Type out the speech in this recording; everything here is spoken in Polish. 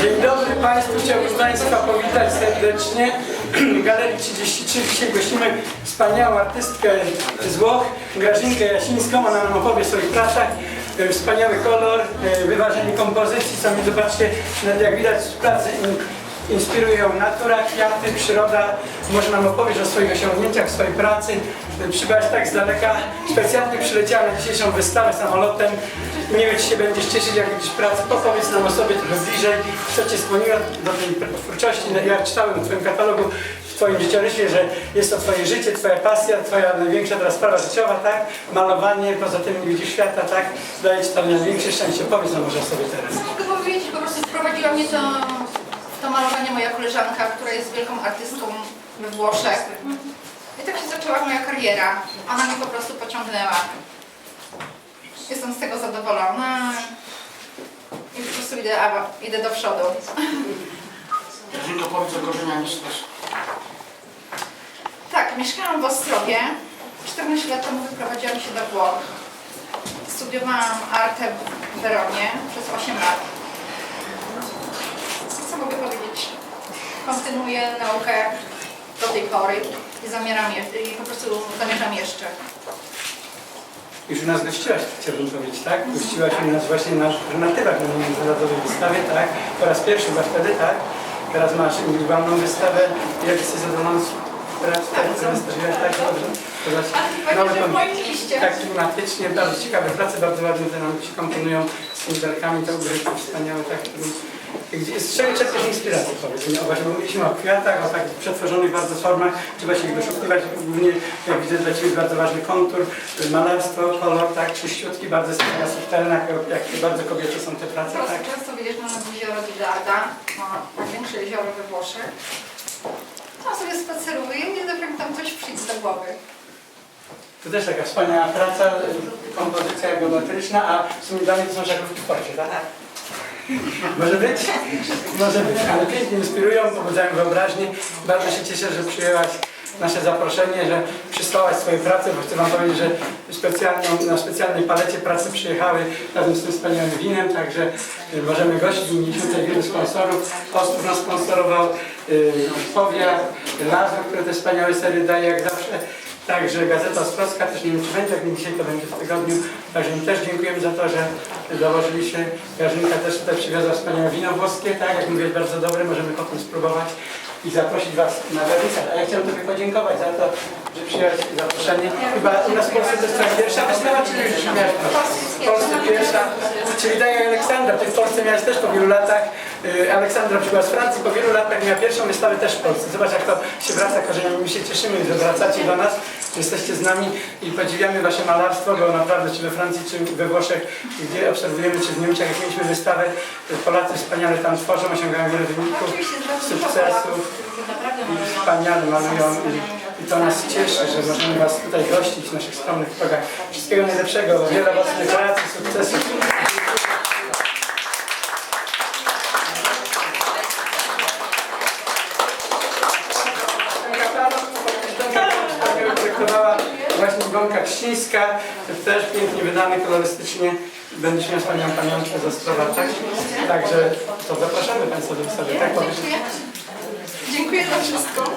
Dzień dobry Państwu, chciałbym Państwa powitać serdecznie. Galerii 33 dzisiaj gościmy wspaniałą artystkę z Włoch, Grażynkę Jasińską. Ona nam opowie o swoich pracach. E, Wspaniały kolor, e, wyważenie kompozycji. Sami zobaczcie, nawet jak widać z pracy in, inspirują natura, kwiaty, przyroda. Może nam opowiedzieć o swoich osiągnięciach, swojej pracy. Przybyłaś tak z daleka. Specjalnie przyleciała na dzisiejszą wystawę samolotem. Nie wiem, czy się będziesz cieszyć, jak widzisz pracę. Powiedz nam o sobie trochę bliżej, co Cię skłoniło do tej twórczości. Ja czytałem w Twoim katalogu, w Twoim życiorysie, że jest to Twoje życie, Twoja pasja, Twoja największa teraz sprawa życiowa, tak? Malowanie, poza tym widzisz świata, tak? Daje Ci to największe szczęście. Powiedz nam może o sobie teraz. Mogę powiedzieć, po prostu wprowadziła mnie to, to malowanie moja koleżanka, która jest wielką artystką we Włoszech. I tak się zaczęła moja kariera. Ona mnie po prostu pociągnęła. Jestem z tego zadowolona i po prostu idę, a, idę do przodu. Grażynko, powiedz o korzeniach mieszkasz. Tak, mieszkałam w Ostrowie. 14 lat temu wyprowadziłam się do Włoch. Studiowałam artę w Weronie przez 8 lat. Co mogę powiedzieć? Kontynuuję naukę do tej pory i zamieram je, i po prostu zamierzam jeszcze. Już u nas gościłaś, chciałbym powiedzieć, tak? Gościłaś u nas właśnie na natywach na międzynarodowej wystawie, tak? Po raz pierwszy chyba wtedy, tak? Teraz masz indywidualną wystawę. Jak jesteś zadowolony z pracy, tak? Co wystawiłaś, tak? Dobrze? W pom- moim liście. Tak, klimatycznie, bardzo ciekawe prace, bardzo ładnie się komponują z belkami, te ugrywki wspaniałe, tak? Z czego czerpiesz inspirację, powiedz mi? O, właśnie mówiliśmy o kwiatach, o takich przetworzonych bardzo formach, trzeba się ich wyszukiwać, głównie jak widzę dla Ciebie jest bardzo ważny kontur, malarstwo, kolor, tak, czyściutki, bardzo taka subtelna, jak- bardzo kobiece są te prace, tak? często wyjeżdżam nad jezioro di Garda, no, największe jezioro we Włoszech. Tam sobie spaceruję i nie wiem, tam coś przyjdzie do głowy. To też taka wspaniała praca, kompozycja geometryczna, a w sumie dla mnie to są żaglówki w porcie, tak? Może być? Może być, ale pięknie inspirują, pobudzają wyobraźnię. Bardzo się cieszę, że przyjęłaś nasze zaproszenie, że przysłałaś swoje prace, bo chcę Wam powiedzieć, że na specjalnej palecie prace przyjechały razem z tym wspaniałym winem, także y, możemy gościć, mieliśmy tutaj wielu sponsorów. Ostrów nas sponsorował, y, Powiat, Lazur, który te wspaniałe serie daje jak zawsze. Także Gazeta Ostrowska też nie wiem czy będzie, jak nie dzisiaj to będzie w tygodniu. Także też dziękujemy za to, że założyliście. Grażynka też tutaj przywiozła wspaniałe wino włoskie, tak jak mówię, bardzo dobre, możemy potem spróbować i zaprosić Was na wernisaż. A ja chciałem Tobie podziękować za to, że przyjąłeś zaproszenie. Chyba u nas w Polsce to jest Twoja pierwsza wystawa, czy już miałeś w Polsce pierwsza? Czyli tak jak Aleksandra, Ty w Polsce miałeś też po wielu latach. Y, Aleksandra przybyła z Francji, po wielu latach miała pierwszą wystawę też w Polsce. Zobacz jak to się wraca korzeniami. My się cieszymy, że wracacie do nas, jesteście z nami i podziwiamy Wasze malarstwo, bo naprawdę czy we Francji, czy we Włoszech, gdzie obserwujemy, czy w Niemczech, jak mieliśmy wystawę, Polacy wspaniale tam tworzą, osiągają wiele wyników, sukcesów. Wspaniale malują i, i to nas cieszy, że możemy Was tutaj gościć w naszych skromnych progach. Wszystkiego najlepszego, wiele owocnych pracy, sukcesów. Gonka Ksińska, też pięknie wydany kolorystycznie. Będziesz miał wspaniałą pamiątkę ze Ostrowa, tak? Także to zapraszamy Państwa do wystawy, tak? Dziękuję za wszystko.